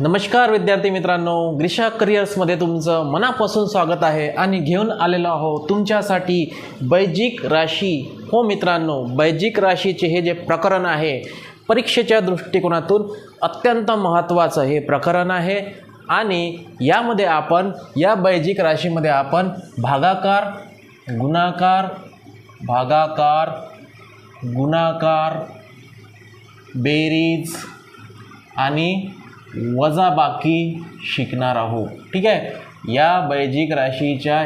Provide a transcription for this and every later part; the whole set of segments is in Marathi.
नमस्कार विद्यार्थी मित्रांनो ग्रीषा करिअर्समध्ये तुमचं मनापासून स्वागत आहे आणि घेऊन आलेलो आहो तुमच्यासाठी बैजिक राशी. हो मित्रांनो बैजिक राशीचे हे जे प्रकरण आहे परीक्षेच्या दृष्टिकोनातून अत्यंत महत्त्वाचं हे प्रकरण आहे आणि यामध्ये आपण या बैजिक राशीमध्ये आपण भागाकार गुणाकार भागाकार गुणाकार बेरीज आणि वजाबाकी शिकणार आहोत. ठीक आहे? या बैजिक राशीच्या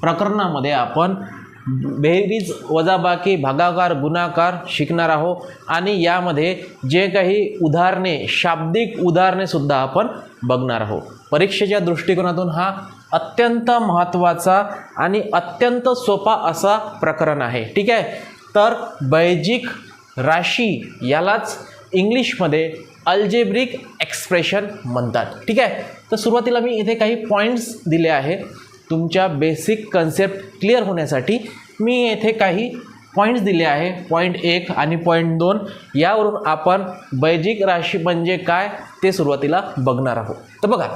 प्रकरणामध्ये आपण बेरीज वजाबाकी भागाकार गुणाकार शिकणार आहोत. आणि यामध्ये जे काही उदाहरणे शाब्दिक उदाहरणेसुद्धा आपण बघणार आहोत. परीक्षेच्या दृष्टिकोनातून हा अत्यंत महत्त्वाचा आणि अत्यंत सोपा असा प्रकरण आहे. ठीक आहे? तर बैजिक राशी यालाच इंग्लिशमध्ये अल्जेब्रिक एक्सप्रेशन म्हणतात. ठीक आहे? तर सुरुवातीला मी इथे काही पॉईंट्स दिले आहेत. तुमच्या बेसिक कन्सेप्ट क्लिअर होण्यासाठी मी येथे काही पॉईंट्स दिले आहे पॉईंट एक आणि पॉईंट दोन यावरून आपण बैजिक राशी म्हणजे काय ते सुरुवातीला बघणार आहोत. तर बघा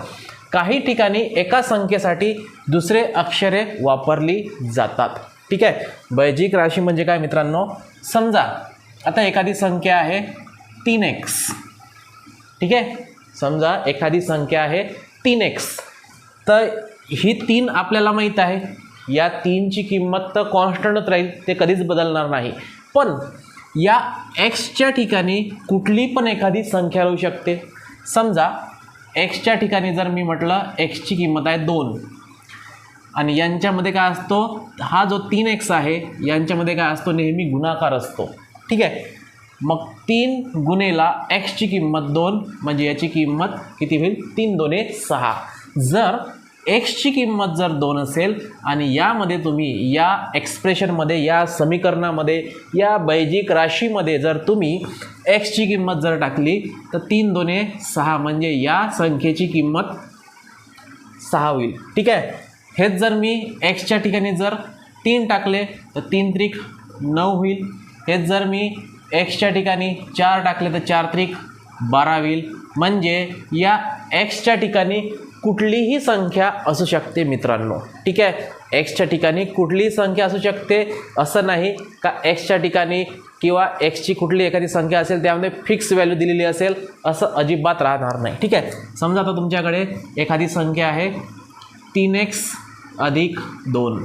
काही ठिकाणी एका संख्येसाठी दुसरे अक्षरे वापरली जातात. ठीक आहे? बैजिक राशी म्हणजे काय मित्रांनो? समजा आता एखादी संख्या आहे तीन एक्स ठीक आहे? समजा एखादी संख्या आहे तीन एक्स तर ही तीन आपल्याला माहीत आहे. या तीनची किंमत तर कॉन्स्टंटच राहील ते कधीच बदलणार नाही. पण या एक्सच्या ठिकाणी कुठली पण एखादी संख्या राहू शकते. समजा एक्सच्या ठिकाणी जर मी म्हटलं एक्सची किंमत आहे दोन. आणि यांच्यामध्ये काय असतो? हा जो तीन एक्स आहे यांच्यामध्ये काय असतो? नेहमी गुणाकार असतो. ठीक आहे? मग तीन गुणेला एक्सची किंमत दोन म्हणजे याची किंमत किती होईल? तीन दोने सहा. जर एक्सची किंमत जर दोन असेल आणि यामध्ये तुम्ही या एक्सप्रेशनमध्ये या समीकरणामध्ये या बैजिक राशीमध्ये जर तुम्ही एक्सची किंमत जर टाकली तर तीन दोने सहा म्हणजे या संख्येची किंमत सहा होईल. ठीक आहे? हेच जर मी एक्सच्या ठिकाणी जर तीन टाकले तर तीन त्रिक नऊ होईल. हेच जर मी एक्सच्या ठिकाणी चार टाकले तर चार त्रिक बारा होईल. म्हणजे या एक्सच्या ठिकाणी कुठलीही संख्या असू शकते मित्रांनो. ठीक आहे? एक्सच्या ठिकाणी कुठलीही संख्या असू शकते. असं नाही का एक्सच्या ठिकाणी किंवा एक्सची कुठली एखादी संख्या असेल त्यामध्ये फिक्स व्हॅल्यू दिलेली असेल असं अजिबात राहणार नाही. ठीक आहे? समजा आता तुमच्याकडे एखादी संख्या आहे तीन एक्स अधिक दोन.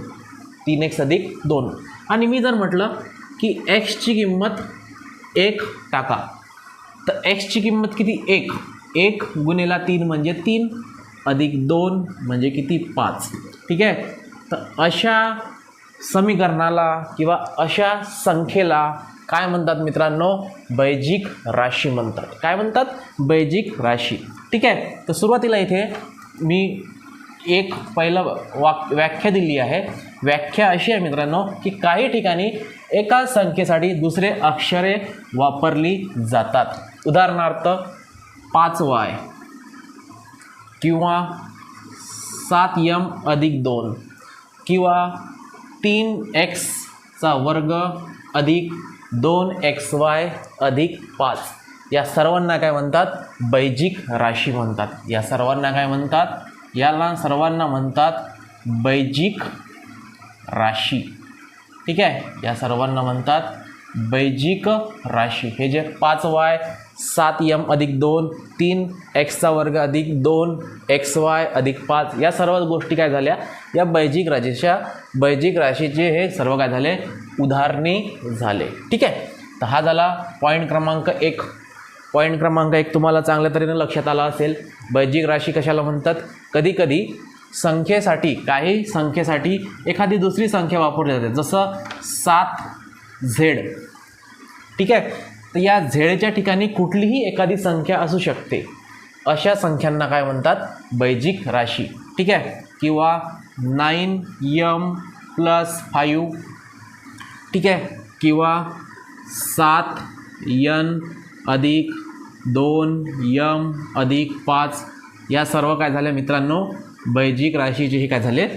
तीन एक्स अधिक दोन. आणि मी जर म्हटलं की एक्सची किंमत एक टाका तर एक्सची किंमत किती? एक. एक गुणेला तीन म्हणजे तीन अधिक दोन म्हणजे किती? पाच. ठीक आहे? तर अशा समीकरणाला किंवा अशा संख्येला काय म्हणतात मित्रांनो? बैजिक राशी म्हणतात. काय म्हणतात? बैजिक राशी. ठीक आहे? तर सुरुवातीला इथे मी एक पहिलं वाक व्याख्या दिली आहे. व्याख्या अशी आहे मित्रांनो की काही ठिकाणी एका संख्येसाठी दुसरे अक्षरे वापरली जातात. उदाहरणार्थ पाच वाय किंवा सात यम अधिक दोन किंवा तीन एक्सचा वर्ग अधिक दोन एक्स वाय अधिक पाच. या सर्वांना काय म्हणतात? बैजिक राशी म्हणतात. या सर्वांना काय म्हणतात? याला सर्वांना म्हणतात बैजिक राशी. ठीक आहे? या सर्वांना म्हणतात बैजिक राशी. हे जे पाच वाय सात यम अधिक दोन तीन एक्सचा वर्ग अधिक दोन एक्स वाय अधिक पाच या सर्व गोष्टी काय झाल्या? या बैजिक राशीच्या बैजिक राशीचे हे सर्व काय झाले? उदाहरणी झाले. ठीक आहे? तर हा झाला पॉईंट क्रमांक एक. पॉईंट क्रमांक एक तुम्हाला चांगल्या तऱ्हेनं लक्षात आला असेल. बैजिक राशी कशाला म्हणतात? कधी कधी संख्येसाठी काही संख्येसाठी एखादी दुसरी संख्या वापरली जाते जसं सात झेड. ठीक आहे? तर या झेडच्या ठिकाणी कुठलीही एखादी संख्या असू शकते. अशा संख्यांना काय म्हणतात? बैजिक राशी. ठीक आहे? किंवा नाईन यम प्लस फाईव्ह. ठीक आहे? किंवा सात यन अधिक दोन यम अधिक पाच. या सर्व काय झाल्या मित्रांनो? बैजिक राशीची हे काय झाले?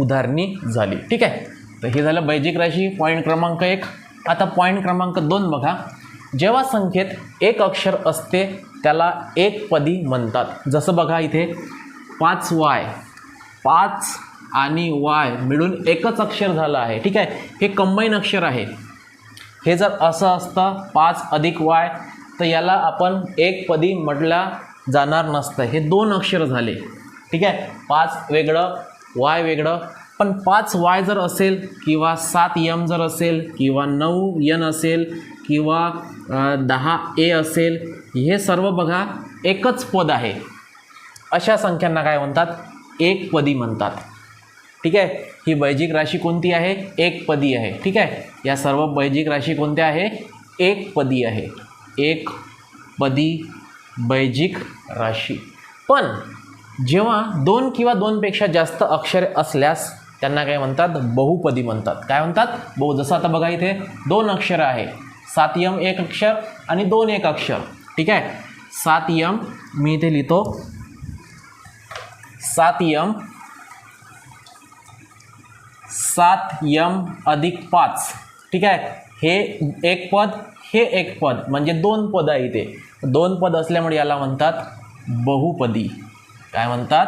उदाहरणी झाली. ठीक आहे? तर हे झालं बैजिक राशी पॉईंट क्रमांक एक. आता पॉईंट क्रमांक दोन बघा. जेव्हा संख्येत एक अक्षर असते त्याला एक पदी म्हणतात. जसं बघा इथे पाच वाय. पाच आणि वाय मिळून एकच अक्षर झालं आहे. ठीक आहे? हे कंबाईन अक्षर आहे. हे जर असं असतं पाच अधिक वाय तर याला आपण एक पदी म्हटल्या जाणार नसतं. हे दोन अक्षर झाले. ठीक आहे? पाच वेगळं वाय वेगळं. पण पाच वाय जर असेल किंवा सात यम जर असेल किंवा नऊ यन असेल किंवा दहा ए असेल हे सर्व बघा एकच पद आहे. अशा संख्यांना काय म्हणतात? एक पदी म्हणतात. ठीक आहे? ही बैजिक राशी कोणती आहे? एक पदी आहे. ठीक आहे? या सर्व बैजिक राशी कोणत्या आहे? एक पदी आहे. एक पदी बैजिक राशी. पण जेव्हा दोन किंवा दोनपेक्षा जास्त अक्षरे असल्यास त्यांना काय म्हणतात? बहुपदी म्हणतात. काय म्हणतात? बहु जसं आता बघा इथे दोन अक्षरं आहे. सात यम एक अक्षर आणि दोन एक अक्षर. ठीक आहे? सात यम मी इथे लिहितो. सात यम सात यम अधिक पाच. ठीक आहे? हे एक पद हे एक पद. म्हणजे दोन पद आहे इथे. दोन पद असल्यामुळे याला म्हणतात बहुपदी. काय म्हणतात?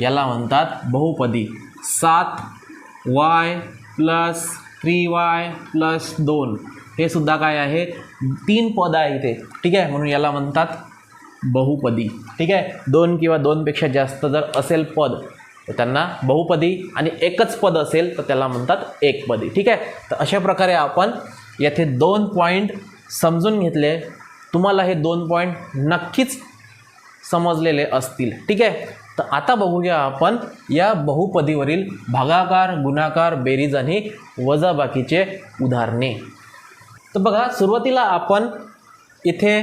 याला म्हणतात बहुपदी. सात Y plus three Y plus दोन. हे सुद्धा काय आहे? तीन पद आहे इथे. ठीक आहे? म्हणून याला म्हणतात बहुपदी. ठीक आहे? दोन किंवा दोनपेक्षा जास्त जर असेल पद तर त्यांना बहुपदी आणि एकच पद असेल तर त्याला म्हणतात एकपदी. ठीक आहे? तर अशा प्रकारे आपण येथे दोन पॉईंट समजून घेतले. तुम्हाला हे दोन पॉईंट नक्कीच समजलेले असतील. ठीक आहे? तर आता बघूया आपण या बहुपदीवरील भागाकार गुणाकार बेरीज आणि वजाबाकीचे उदाहरणे. तर बघा सुरुवातीला आपण इथे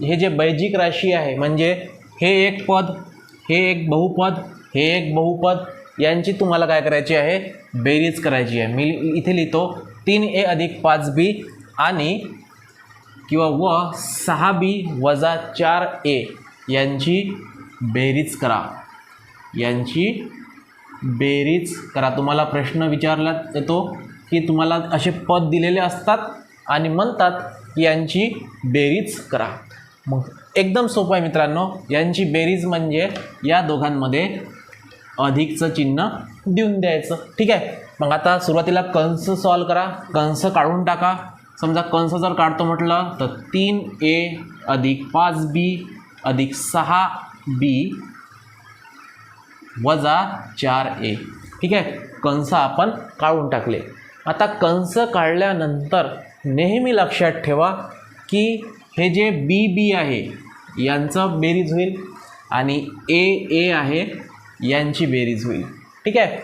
हे जे बैजिक राशी आहे म्हणजे हे एक पद हे एक बहुपद हे एक बहुपद यांची तुम्हाला काय करायची आहे? बेरीज करायची आहे. मी इथे लिहितो तीन ए अधिक पाच बी आणि किंवा व सहा बी वजा चार ए. यांची बेरीज करा. यांची बेरीज करा. तुम्हाला प्रश्न विचारला येतो की तुम्हाला असे पद दिलेले असतात आणि म्हणतात की यांची बेरीज करा. मग एकदम सोपं आहे मित्रांनो. यांची बेरीज म्हणजे या दोघांमध्ये अधिकचं चिन्ह देऊन द्यायचं. ठीक आहे? मग आता सुरुवातीला कंस सॉल्व करा. कंस काढून टाका. समजा कंस जर काढतो म्हटलं तर तीन ए अधिक पाच बी अधिक सहा बी वजा चार ए. ठीक आहे? कंस आपण काढून टाकले. आता कंस काढल्यानंतर नेहमी लक्षात ठेवा की हे जे बी बी आहे यांचं बेरीज होईल आणि ए ए आहे यांची बेरीज होईल. ठीक आहे?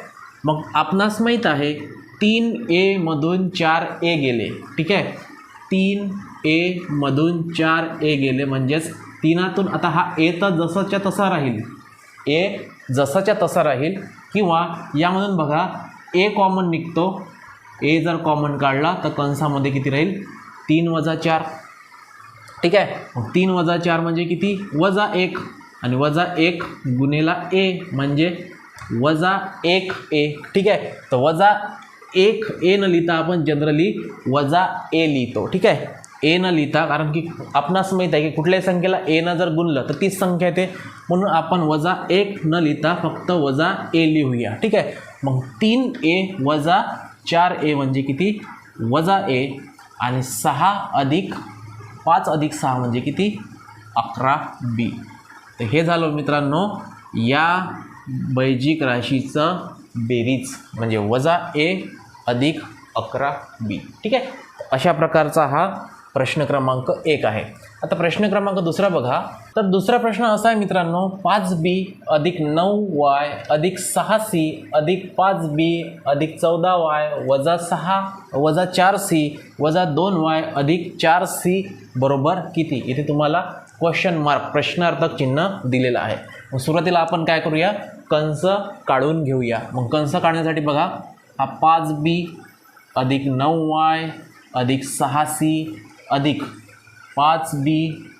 मग आपणास माहीत आहे तीन एमधून चार ए गेले. ठीक आहे? तीन एमधून चार ए गेले म्हणजेच तीनातून आता हा ए तर जसाच्या तसा राहील ए जसाच्या तसा राहील किंवा यामधून बघा ए कॉमन निघतो ए जर कॉमन काढला तर कंसामध्ये किती राहील? तीन वजा चार. ठीक आहे? मग तीन वजा चार म्हणजे किती? वजा एक. आणि वजा एक गुन्हेला ए म्हणजे वजा एक ए. ठीक आहे? तर वजा एक ए न लिहिता आपण जनरली वजा ए लिहितो. ठीक आहे? ए न लिहिता कारण की आपणास माहीत आहे की कुठल्याही संख्येला ए न जर गुणलं तर तीच संख्या येते. म्हणून आपण वजा एक न लिहिता फक्त वजा ए लिहूया. ठीक आहे? मग तीन ए वजा चार ए म्हणजे किती? वजा ए आणि सहा अधिक पाच अधिक सहा म्हणजे किती? अकरा बी. तर हे झालं मित्रांनो या बैजिक राशीचं बेरीज. म्हणजे वजा ए अधिक अकरा बी. ठीक आहे? अशा प्रकारचा हा प्रश्न क्रमांक एक आहे. आता प्रश्न क्रमांक दुसरा बघा. तर दुसरा प्रश्न असा आहे मित्रांनो पाच बी अधिक नऊ वाय अधिक सहा सी अधिक पाच बी अधिक चौदा वाय वजा सहा वजा चार सी वजा दोन वाय अधिक चार सी बरोबर किती? इथे तुम्हाला क्वेश्चन मार्क प्रश्नार्थक चिन्ह दिलेलं आहे. मग सुरुवातीला आपण काय करूया? कंस काढून घेऊया. मग कंस काढण्यासाठी बघा हा पाच बी अधिक नऊ वाय अधिक सहा सी अधिक पाच बी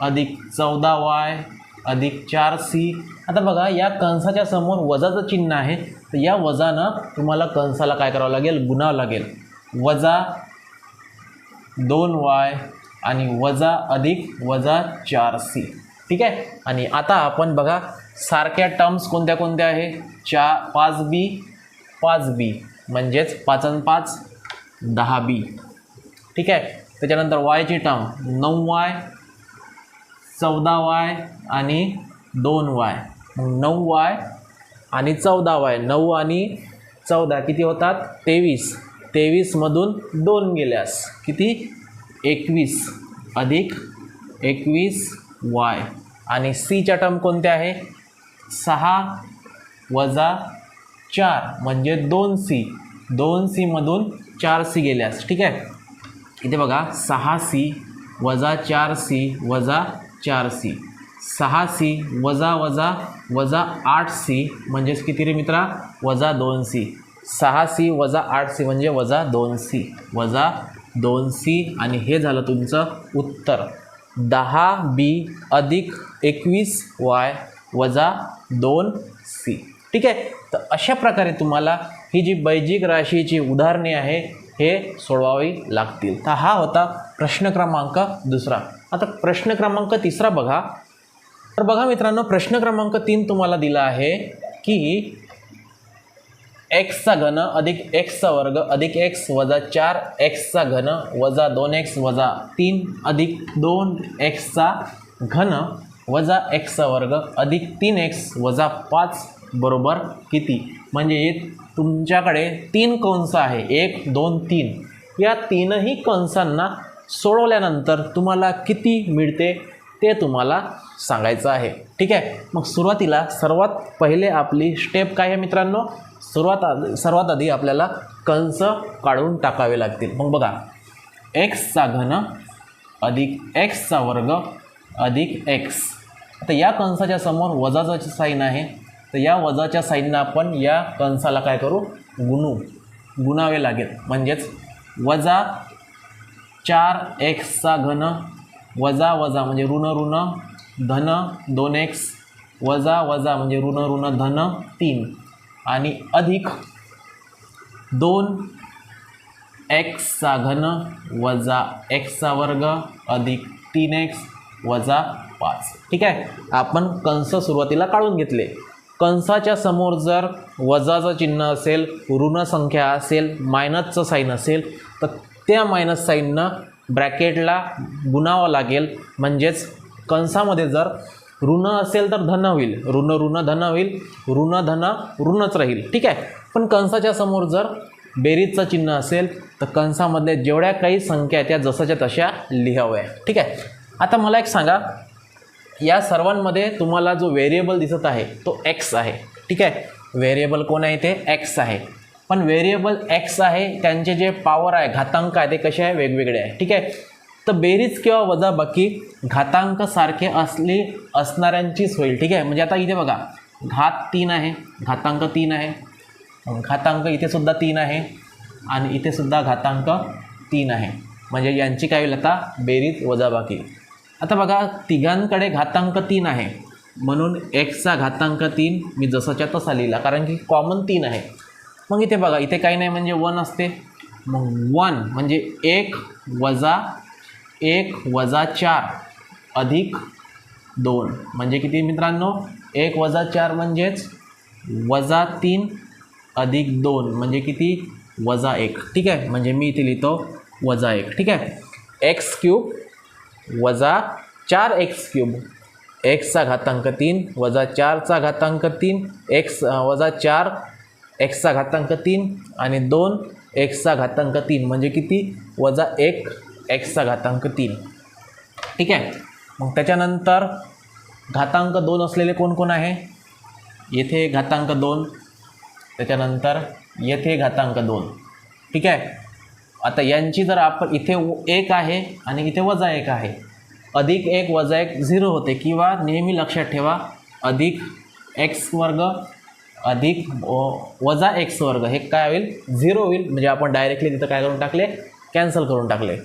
अधिक चौदा वाय अधिक चार सी. आता बघा या कंसाच्या समोर वजाचं चिन्ह आहे. तर या वजानं तुम्हाला कंसाला काय करावं लागेल? गुणावं लागेल. वजा दोन वाय आणि वजा अधिक वजा चार सी. ठीक आहे? आणि आता आपण बघा सारख्या टर्म्स कोणत्या कोणत्या आहे? चा पाच बी पाच बी. म्हणजेच पाच आणि पाच दहा बी. ठीक आहे? त्याच्यानंतर वायची टर्म नऊ वाय चौदा वाय आणि दोन वाय मग नऊ वाय आणि चौदा वाय नऊ आणि चौदा किती होतात? तेवीस. तेवीसमधून दोन गेल्यास किती? एकवीस अधिक एकवीस वाय आणि सीच्या टर्म कोणत्या आहे? सहा वजा चार. म्हणजे दोन सी दोन सीमधून चार सी गेल्यास. ठीक आहे? इथे बघा सहा सी वजा चार सी वजा चार सी. सहा सी वजा वजा वजा आठ सी म्हणजेच किती रे मित्रा? वजा दोन सी. सहा सी वजा आठ सी म्हणजे वजा दोन सी. वजा दोन सी आणि हे झालं तुमचं उत्तर. दहा बी अधिक एकवीस वाय वजा दोन सी. ठीक आहे? तर अशा प्रकारे तुम्हाला ही जी बैजिक राशीची उदाहरणे आहे हे सोडवावी लागतील. तर हा होता प्रश्न क्रमांक दुसरा. आता प्रश्न क्रमांक तिसरा बघा. तर बघा मित्रांनो प्रश्न क्रमांक तीन तुम्हाला दिला आहे की एक्सचा घन अधिक एक्सचा वर्ग अधिक एक्स वजा चार एक्सचा घन वजा दोन एक्स वजा तीन अधिक दोन एक्सचा घन वजा एक्सचा वर्ग अधिक तीन एक्स वजा पाच बरोबर किती? म्हणजे तुमच्याकडे तीन कंस आहे. एक दोन तीन. या तीनही कंसांना सोडवल्यानंतर तुम्हाला किती मिळते ते तुम्हाला सांगायचं आहे. ठीक आहे? मग सुरुवातीला सर्वात पहिले आपली स्टेप काय आहे मित्रांनो? सुरुवात आधी सर्वात आधी आपल्याला कंस काढून टाकावे लागतील. मग बघा एक्सचा घन अधिक एक्सचा वर्ग अधिक एक्स आता या कंसाच्या समोर वजाचं साईन आहे. तर या वजाच्या साईडनं आपण या कंसाला काय करू? गुणू. गुणावे लागेल. म्हणजेच वजा चार एक्सचा घन वजा वजा म्हणजे ऋण ऋण धन दोन एक्स वजा वजा म्हणजे ऋण ऋण धन तीन. आणि अधिक दोन एक्सचा घन वजा एक्सचा वर्ग अधिक तीन एक्स वजा पाच. ठीक आहे? आपण कंस सुरुवातीला काढून घेतले. कंसाच्या समोर जर वजाचं चिन्ह असेल ऋण संख्या असेल मायनसचं साईन असेल तर त्या मायनस साईननं ब्रॅकेटला गुणावं लागेल. म्हणजेच कंसामध्ये जर ऋण असेल तर धन होईल. ऋण ऋण धन होईल. ऋण धन ऋणच राहील. ठीक आहे? पण कंसाच्या समोर जर बेरीजचं चिन्ह असेल तर कंसामधल्या जेवढ्या काही संख्या आहेत त्या जसाच्या तशा लिहाव्या ठीक आहे? आता मला एक सांगा या सर्वांमध्ये तुम्हाला जो व्हेरिएबल दिसत आहे तो एक्स आहे. ठीक आहे? व्हेरिएबल कोण आहे ते? एक्स आहे. पण व्हेरिएबल एक्स आहे त्यांचे जे पॉवर आहे घातांक आहे ते कसे आहे? वेगवेगळे आहे. ठीक आहे? तर बेरीज किंवा वजाबाकी बाकी घातांकसारखे असली असणाऱ्यांचीच होईल. ठीक आहे? म्हणजे आता इथे बघा घात तीन आहे घातांक तीन आहे. घातांक इथेसुद्धा तीन आहे आणि इथे सुद्धा घातांक तीन आहे. म्हणजे यांची काय होईल आता? बेरीज वजाबाकी. आता बघा तिघांकडे घातांक तीन आहे. म्हणून एक्सचा घातांक तीन मी जसाच्या तसा लिहिला कारण की कॉमन तीन आहे. मग इथे बघा इथे काही नाही म्हणजे वन असते. मग वन म्हणजे एक वजा एक वजा चार अधिक दोन. म्हणजे किती मित्रांनो? एक वजा चार म्हणजेच वजा तीन अधिक दोन. म्हणजे किती? वजा एक. ठीक आहे? म्हणजे मी इथे लिहितो वजा एक. ठीक आहे? एक्स क्यूब वजा चार एक्स क्यूब. एक्सचा घातांक तीन वजा चारचा घातांक तीन एक्स वजा चार एक्सचा घातांक तीन आणि दोन एक्सचा घातांक तीन म्हणजे किती? वजा एक एक्सचा घातांक तीन. ठीक आहे? मग त्याच्यानंतर घातांक दोन असलेले कोण कोण आहे? येथे घातांक दोन त्याच्यानंतर येथे घातांक दोन. ठीक आहे? आता यांची जर आपण इथे एक आहे आणि इथे वजा एक आहे अधिक एक वजा एक झिरो होते किंवा नेहमी लक्षात ठेवा अधिक एक्स वर्ग अधिक व- वजा एक्स वर्ग हे काय होईल? झिरो होईल. म्हणजे आपण डायरेक्टली तिथं काय करून टाकले? कॅन्सल करून टाकले.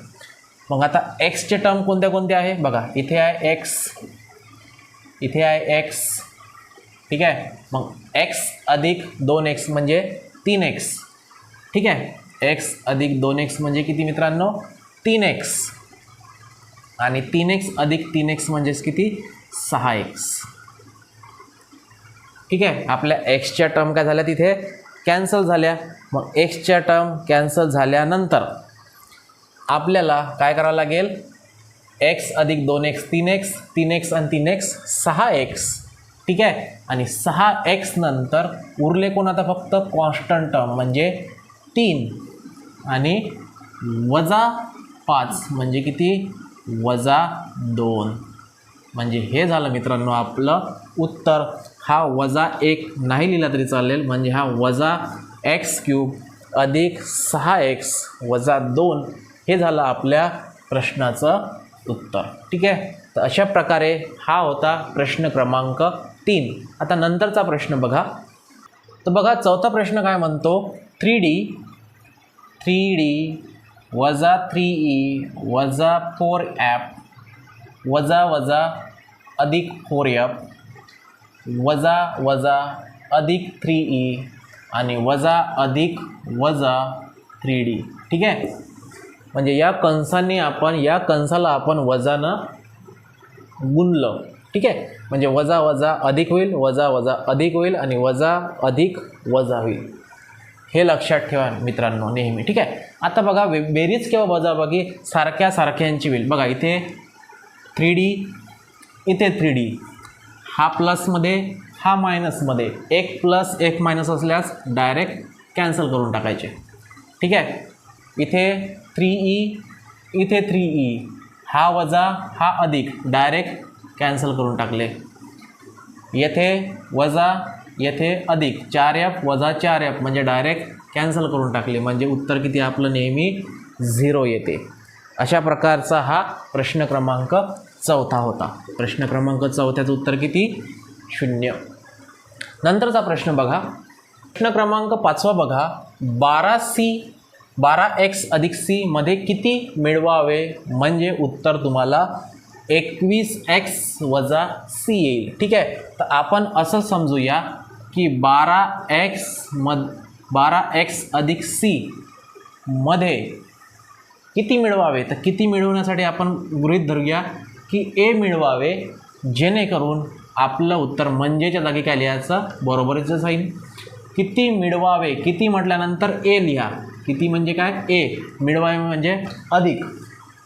मग आता एक्सचे टर्म कोणत्या कोणत्या आहे? बघा इथे आहे एक्स इथे आहे एक्स ठीक आहे? मग एक्स अधिक दोन एक्स म्हणजे तीन एक्स ठीक आहे? एक्स अधिक दोन एक्स म्हणजे किती मित्रांनो? तीन एक्स. आणि तीन एक्स अधिक तीन एक्स म्हणजेच किती? सहा एक्स. ठीक आहे? आपल्या एक्सच्या टर्म काय झाल्या तिथे? कॅन्सल झाल्या. मग एक्सच्या टर्म कॅन्सल झाल्यानंतर आपल्याला काय करावं लागेल? एक्स अधिक दोन एक्स तीन एक्स तीन एक्स आणि तीन एक्स सहा एक्स. ठीक आहे? आणि सहा एक्स नंतर उरले कोण आता फक्त? कॉन्स्टंट टर्म म्हणजे तीन. आणि वजा पाच म्हणजे किती? वजा दोन. म्हणजे हे झालं मित्रांनो आपलं उत्तर. हा वजा एक नाही लिहिला तरी चालेल. म्हणजे हा वजा एक्स क्यूब अधिक सहा एक्स वजा दोन हे झालं आपल्या प्रश्नाचं उत्तर. ठीक आहे? तर अशा प्रकारे हा होता प्रश्न क्रमांक तीन. आता नंतरचा प्रश्न बघा. तर बघा चौथा प्रश्न काय म्हणतो? थ्री डी थ्री डी वजा थ्री ई वजा फोर ॲप वजा वजा अधिक फोर एफ वजा वजा अधिक थ्री ई आणि वजा अधिक वजा थ्री डी ठीक आहे? म्हणजे या कंसाने आपण या कंसाला आपण वजानं गुणलं. ठीक आहे? म्हणजे वजा वजा अधिक होईल वजा वजा अधिक होईल आणि वजा अधिक वजा होईल. हे लक्षात ठेवा मित्रांनो नेहमी ठीक आहे? आता बघा वे बेरीज किंवा वजाबागी सारख्या सारख्यांची होईल बघा इथे थ्री डी इथे थ्री डी हा प्लसमध्ये हा मायनसमध्ये एक प्लस एक मायनस असल्यास डायरेक्ट कॅन्सल करून टाकायचे. ठीक आहे? इथे थ्री ई e, इथे थ्री ई e. हा वजा हा अधिक. डायरेक्ट कॅन्सल करून टाकले. येथे वजा येथे अधिक चार एफ वजा चार एफ म्हणजे डायरेक्ट कॅन्सल करून टाकले. म्हणजे उत्तर किती? आपलं नेहमी झिरो येते. अशा प्रकारचा हा प्रश्न क्रमांक चौथा होता. प्रश्न क्रमांक चौथ्याचं उत्तर किती? शून्य. नंतरचा प्रश्न बघा. प्रश्न क्रमांक पाचवा बघा. बारा सी बारा एक्स अधिक सी मध्ये किती मिळवावे? म्हणजे उत्तर तुम्हाला एकवीस एक्स वजा सी येईल. ठीक आहे? तर आपण असं समजूया. की बारा एक्स मध बारा एक्स अधिक सी मध्ये किती मिळवावे? तर किती मिळवण्यासाठी आपण गृहीत धरूया की ए मिळवावे जेणेकरून आपलं उत्तर म्हणजेच्या जागी काय लिहायचं? बरोबरीचं साईन. किती मिळवावे? किती म्हटल्यानंतर ए लिहा. किती म्हणजे काय? ए मिळवावे म्हणजे अधिक.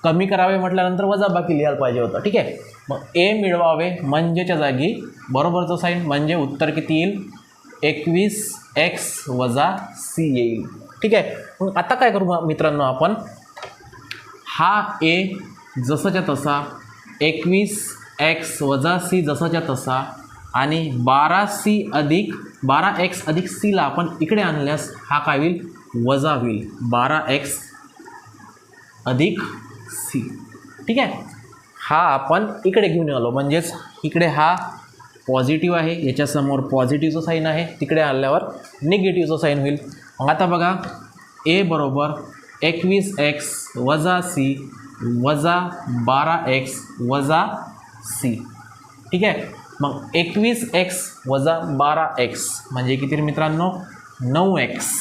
कमी करावे म्हटल्यानंतर वजा बाकी लिहायला पाहिजे होतं. ठीक आहे? मग ए मिळवावे म्हणजेच्या जागी बरोबरचं साईन म्हणजे उत्तर किती येईल? एकवीस एक्स वजा सी येईल. ठीक आहे? मग आता काय करू मग मित्रांनो आपण? हा ए जसाच्या तसा एकवीस एक्स वजा सी जसाच्या तसा आणि बारा सी अधिक बारा एक्स अधिक सीला आपण इकडे आणल्यास हा काय होईल? वजा होईल. बारा एक्स अधिक सी. ठीक आहे? हा आपण इकडे घेऊन आलो. म्हणजेच इकडे हा पॉझिटिव्ह आहे याच्यासमोर पॉझिटिव्हचं साईन आहे तिकडे आल्यावर निगेटिव्हचं साईन होईल. मग आता बघा ए बरोबर एकवीस एक्स वजा सी वजा बारा एक्स वजा सी ठीक आहे? मग एकवीस एक्स वजा बारा एक्स म्हणजे किती मित्रांनो? नऊ एक्स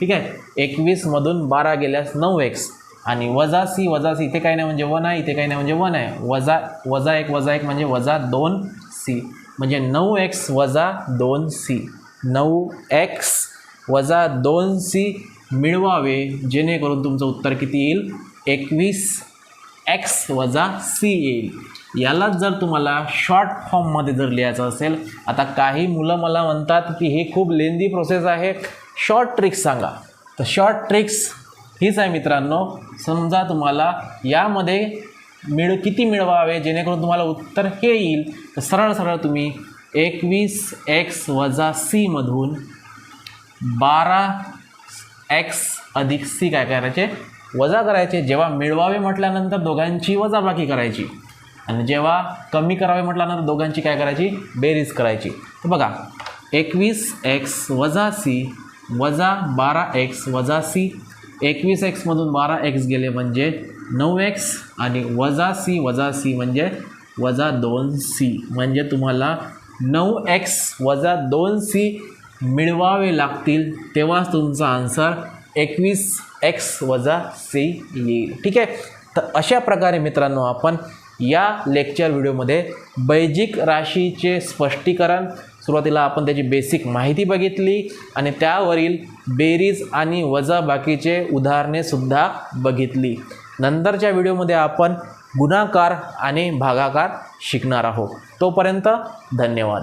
ठीक आहे? एकवीसमधून बारा गेल्यास नऊ एक्स आणि वजा सी वजा सी इथे काही नाही म्हणजे वन आहे इथे काही नाही म्हणजे वन आहे. वजा वजा एक वजा एक म्हणजे वजा दोन सी म्हणजे नऊ एक्स वजा दोन सी नऊ एक्स वजा दोन सी मिळवावे जेणेकरून तुमचं उत्तर किती येईल? एकवीस एक्स वजा सी येईल. यालाच जर तुम्हाला शॉर्ट फॉर्ममध्ये जर लिहायचं असेल आता काही मुलं मला म्हणतात की हे खूप लेंदी प्रोसेस आहे. शॉर्ट ट्रिक्स सांगा. तर शॉर्ट ट्रिक्स हीच आहे मित्रांनो. समजा तुम्हाला यामध्ये मिळ किती मिळवावे? जेणेकरून तुम्हाला उत्तर हे येईल. तर सरळ सरळ तुम्ही एकवीस एक्स वजा सीमधून बारा एक्स अधिक सी काय करायचे? वजा करायचे. जेव्हा मिळवावे म्हटल्यानंतर दोघांची वजाबाकी करायची. आणि जेव्हा कमी करावे म्हटल्यानंतर दोघांची काय करायची? बेरीज करायची. तर बघा एकवीस एक्स वजा सी वजा बारा एक्स वजा सी एकवीस एक्समधून बारा एक्स गेले म्हणजे नऊ एक्स आणि वजा सी वजा सी म्हणजे वजा दोन सी म्हणजे तुम्हाला नऊ एक्स वजा दोन सी मिळवावे लागतील. तेव्हाच तुमचा आन्सर एकवीस एक्स वजा सी येईल. ठीक आहे? तर अशा प्रकारे मित्रांनो आपण या लेक्चर व्हिडिओमध्ये बैजिक राशीचे स्पष्टीकरण सुरुवातीला आपण त्याची बेसिक माहिती बघितली आणि त्यावरील बेरीज आणि वजाबाकीचे उदाहरणेसुद्धा बघितली. नंतरच्या व्हिडिओमध्ये आपण गुणाकार आणि भागाकार शिकणार आहोत. तोपर्यंत धन्यवाद.